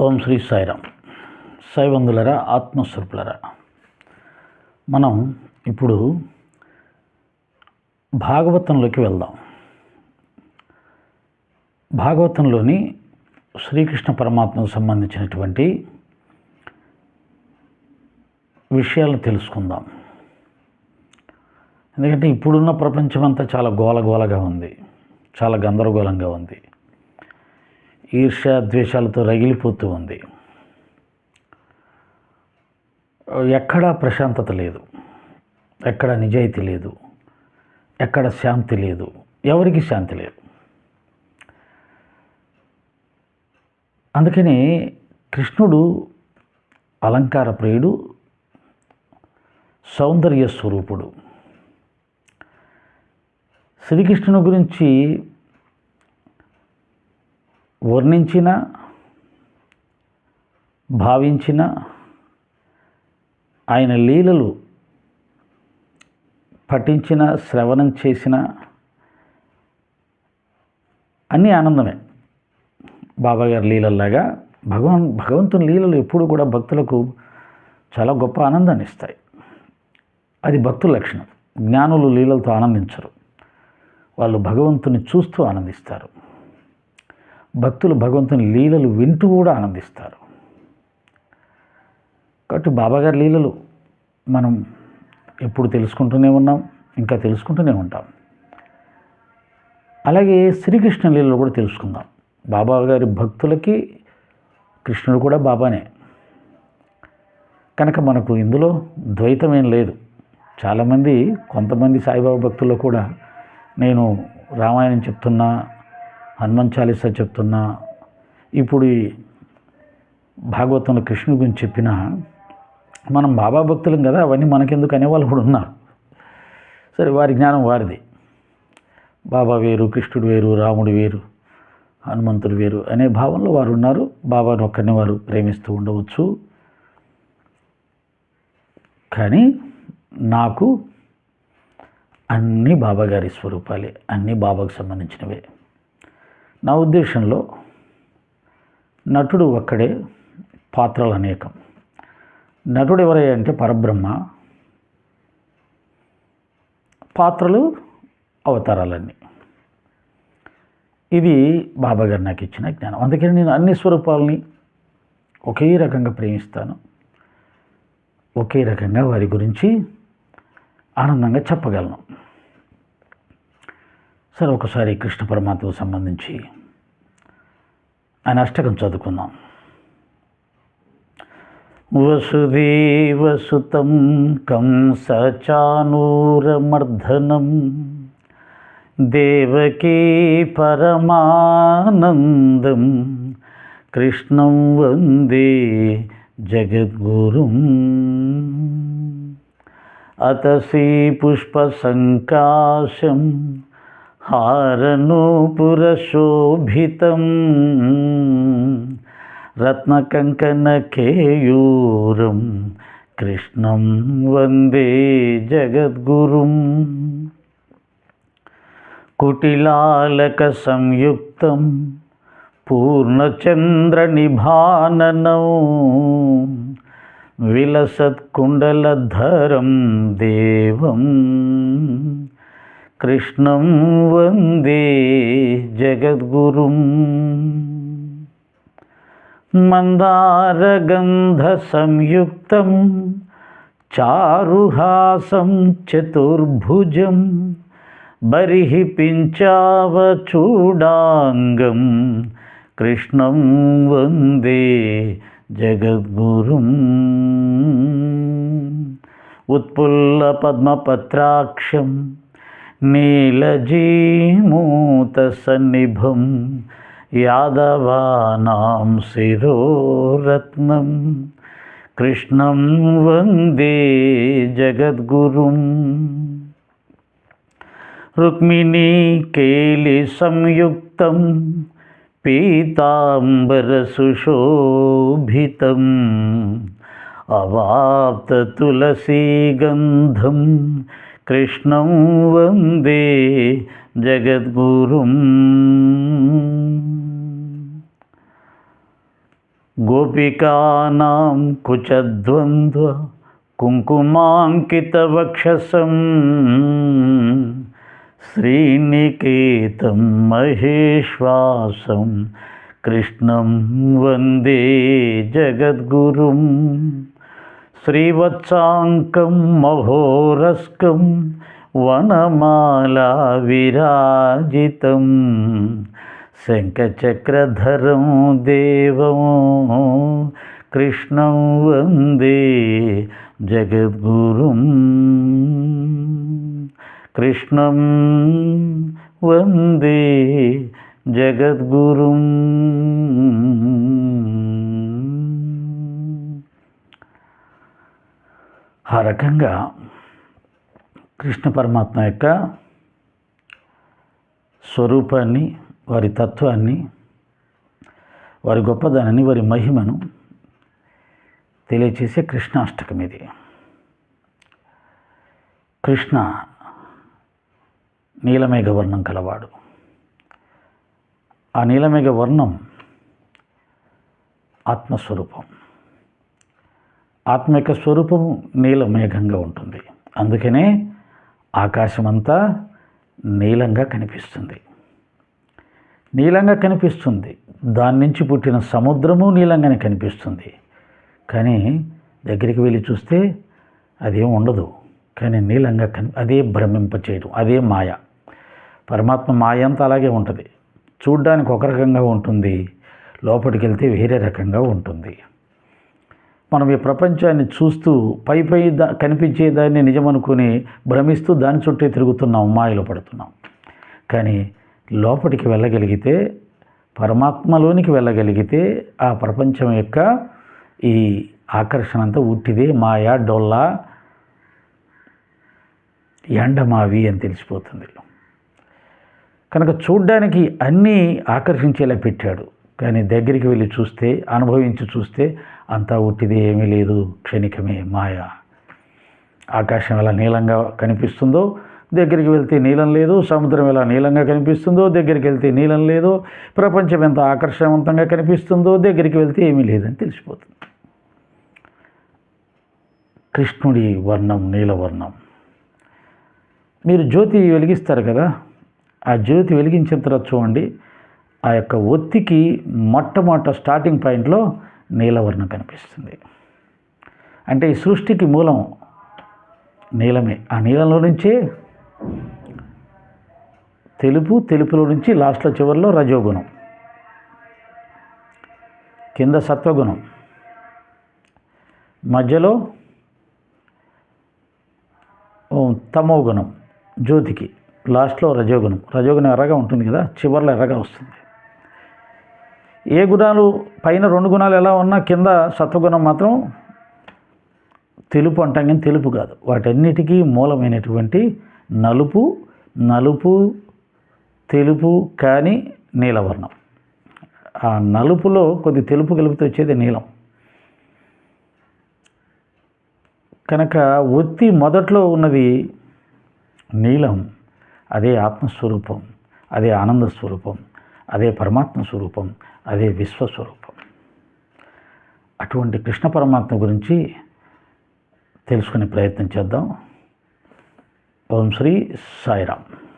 ఓం శ్రీ సాయిరామ్. సాయిబంధులరా ఆత్మస్వరూపులరా. మనం ఇప్పుడు భాగవతంలోకి వెళ్దాం. భాగవతంలోని శ్రీకృష్ణ పరమాత్మకు సంబంధించినటువంటి విషయాలు తెలుసుకుందాం. ఎందుకంటే ఇప్పుడున్న ప్రపంచం అంతా చాలా గోలగోలగా ఉంది. చాలా గందరగోళంగా ఉంది. ఈర్ష్య ద్వేషాలతో రగిలిపోతూ ఉంది. ఎక్కడా ప్రశాంతత లేదు. ఎక్కడ నిజాయితీ లేదు. ఎక్కడ శాంతి లేదు. ఎవరికి శాంతి లేదు. అందుకని కృష్ణుడు అలంకార ప్రియుడు సౌందర్య స్వరూపుడు. శ్రీకృష్ణుని గురించి వర్ణించిన భావించిన ఆయన లీలలు పఠించిన శ్రవణం చేసిన అన్నీ ఆనందమే. బాబాగారి లీలల్లాగా భగవాన్ భగవంతుని లీలలు ఎప్పుడు కూడా భక్తులకు చాలా గొప్ప ఆనందాన్ని ఇస్తాయి. అది భక్తుల లక్షణం. జ్ఞానులు లీలలతో ఆనందించరు. వాళ్ళు భగవంతుని చూస్తూ ఆనందిస్తారు. భక్తులు భగవంతుని లీలలు వింటూ కూడా ఆనందిస్తారు. కాబట్టి బాబాగారి లీలలు మనం ఎప్పుడు తెలుసుకుంటూనే ఉన్నాం ఇంకా తెలుసుకుంటూనే ఉంటాం. అలాగే శ్రీకృష్ణ లీలలు కూడా తెలుసుకుందాం. బాబా గారి భక్తులకి కృష్ణుడు కూడా బాబానే. కనుక మనకు ఇందులో ద్వైతం ఏం లేదు. చాలామంది కొంతమంది సాయిబాబా భక్తుల్లో కూడా నేను రామాయణం చెప్తున్నా హనుమాన్ చాలీసా చెప్తున్నా. ఇప్పుడు భాగవతంలో కృష్ణుడి గురించి చెప్పిన మనం బాబా భక్తులం కదా అవన్నీ మనకెందుకు అనేవాళ్ళు కూడా ఉన్నారు. సరే వారి జ్ఞానం వారిది. బాబా వేరు కృష్ణుడు వేరు రాముడు వేరు హనుమంతుడు వేరు అనే భావంలో వారు ఉన్నారు. బాబాను ఒక్కరిని వారు ప్రేమిస్తూ ఉండవచ్చు. కానీ నాకు అన్నీ బాబాగారి స్వరూపాలే అన్నీ బాబాకు సంబంధించినవే. నా ఉద్దేశంలో నటుడు ఒక్కడే పాత్రలు అనేకం. నటుడు ఎవరై అంటే పరబ్రహ్మ. పాత్రలు అవతారాలన్నీ. ఇది బాబాగారు నాకు ఇచ్చిన జ్ఞానం. అందుకని నేను అన్ని స్వరూపాలని ఒకే రకంగా ప్రేమిస్తాను. ఒకే రకంగా వారి గురించి ఆనందంగా చెప్పగలను. సరే ఒకసారి కృష్ణ పరమాత్మకు సంబంధించి ఆయన అష్టకం చదువుకుందాం. వసుదేవసుతం కంసచానూరమర్ధనం దేవకీ పరమానందం కృష్ణం వందే జగద్గురుం. అతసీ పుష్పసంకాశం హారనూపురశోభితం. రత్నకంకణకేయూరం కృష్ణం వందే జగద్గురుం. కుటిలాలక సంయుక్తం పూర్ణచంద్రనిభాననం. విలసత్కుండలధరం దేవం కృష్ణం వందే జగద్గురుం. మందారగంధసంయుక్తం చారుహాసం చతుర్భుజం బరిహి పించావచూడాంగం కృష్ణం వందే జగద్గురుం. ఉత్పుల్లపద్మపత్రాక్షం నీలజీమూతసన్నిభం యాదవానాం శిరోరత్నం. కృష్ణం వందే జగద్గురుం. రుక్మిణీ కేలి సంయుక్తం పీతాంబరసుశోభితం అవాప్తతులసీగంధం కృష్ణం వందే జగద్గురుం. గోపికానాం కుచద్వంద్వ కుంకుమాంకితవక్షసం. శ్రీనికేతం మహేశ్వాసం కృష్ణం వందే జగద్గురుం. శ్రీవత్సాంకం మహోరస్కం వనమాలా విరాజితం శంఖచక్రధరం దేవం కృష్ణం వందే జగద్గురుం కృష్ణం వందే జగద్గురుం ఆ రకంగా కృష్ణ పరమాత్మ యొక్క స్వరూపాన్ని వారి తత్వాన్ని వారి గొప్పదనాన్ని వారి మహిమను తెలియచేసే కృష్ణాష్టకం ఇది. కృష్ణ నీలమేఘ వర్ణం కలవాడు. ఆ నీలమేఘ వర్ణం ఆత్మస్వరూపం. ఆత్మ యొక్క స్వరూపం నీలమేఘంగా ఉంటుంది. అందుకనే ఆకాశమంతా నీలంగా కనిపిస్తుంది. నీలంగా కనిపిస్తుంది. దాని నుంచి పుట్టిన సముద్రము నీలంగానే కనిపిస్తుంది. కానీ దగ్గరికి వెళ్ళి చూస్తే అదేం ఉండదు. కానీ నీలంగా కని అదే భ్రమింపచేయడం అదే మాయ. పరమాత్మ మాయ అంతా అలాగే ఉంటుంది. చూడ్డానికి ఒక రకంగా ఉంటుంది. లోపలికి వెళ్తే వేరే రకంగా ఉంటుంది. మనం ఈ ప్రపంచాన్ని చూస్తూ పై పై దా కనిపించే దాన్ని నిజమనుకుని భ్రమిస్తూ దాని చుట్టే తిరుగుతున్నాం మాయలో పడుతున్నాం. కానీ లోపలికి వెళ్ళగలిగితే పరమాత్మలోనికి వెళ్ళగలిగితే ఆ ప్రపంచం యొక్క ఈ ఆకర్షణ అంతా ఉట్టిదే మాయా డొల్లా ఎండమావి అని తెలిసిపోతుంది. కనుక చూడ్డానికి అన్నీ ఆకర్షించేలా పెట్టాడు. కానీ దగ్గరికి వెళ్ళి చూస్తే అనుభవించి చూస్తే అంతా ఉట్టిది ఏమీ లేదు క్షణికమే మాయ. ఆకాశం ఎలా నీలంగా కనిపిస్తుందో దగ్గరికి వెళ్తే నీలం లేదు సముద్రం ఎలా నీలంగా కనిపిస్తుందో దగ్గరికి వెళ్తే నీలం లేదు ప్రపంచం ఎంత ఆకర్షణవంతంగా కనిపిస్తుందో దగ్గరికి వెళ్తే ఏమీ లేదని తెలిసిపోతుంది. కృష్ణుడి వర్ణం నీలవర్ణం మీరు జ్యోతి వెలిగిస్తారు కదా ఆ జ్యోతి వెలిగించిన తర్వాత చూడండి ఆ యొక్క ఒత్తికి మొట్టమొదట స్టార్టింగ్ పాయింట్లో నీలవర్ణం కనిపిస్తుంది. అంటే ఈ సృష్టికి మూలం నీలమే. ఆ నీలంలో నుంచే తెలుపు తెలుపులో నుంచి లాస్ట్లో చివరిలో రజోగుణం. కింద సత్వగుణం. మధ్యలో తమో గుణం జ్యోతికి. లాస్ట్లో రజోగుణం. రజోగుణం ఎర్రగా ఉంటుంది కదా చివర్లో ఎర్రగా వస్తుంది. ఏ గుణాలు పైన రెండు గుణాలు ఎలా ఉన్నా కింద సత్వగుణం మాత్రం తెలుపు అంటాం కానీ తెలుపు కాదు. వాటన్నిటికీ మూలమైనటువంటి నలుపు నలుపు తెలుపు కానీ నీలవర్ణం. ఆ నలుపులో కొద్ది తెలుపు కలిపితే వచ్చేది నీలం. కనుక ఒత్తి మొదట్లో ఉన్నది నీలం అదే ఆత్మస్వరూపం అదే ఆనంద స్వరూపం అదే పరమాత్మ స్వరూపం అదే విశ్వస్వరూపం. అటువంటి కృష్ణ పరమాత్మ గురించి తెలుసుకునే ప్రయత్నం చేద్దాం. ఓం శ్రీ సాయిరామ్.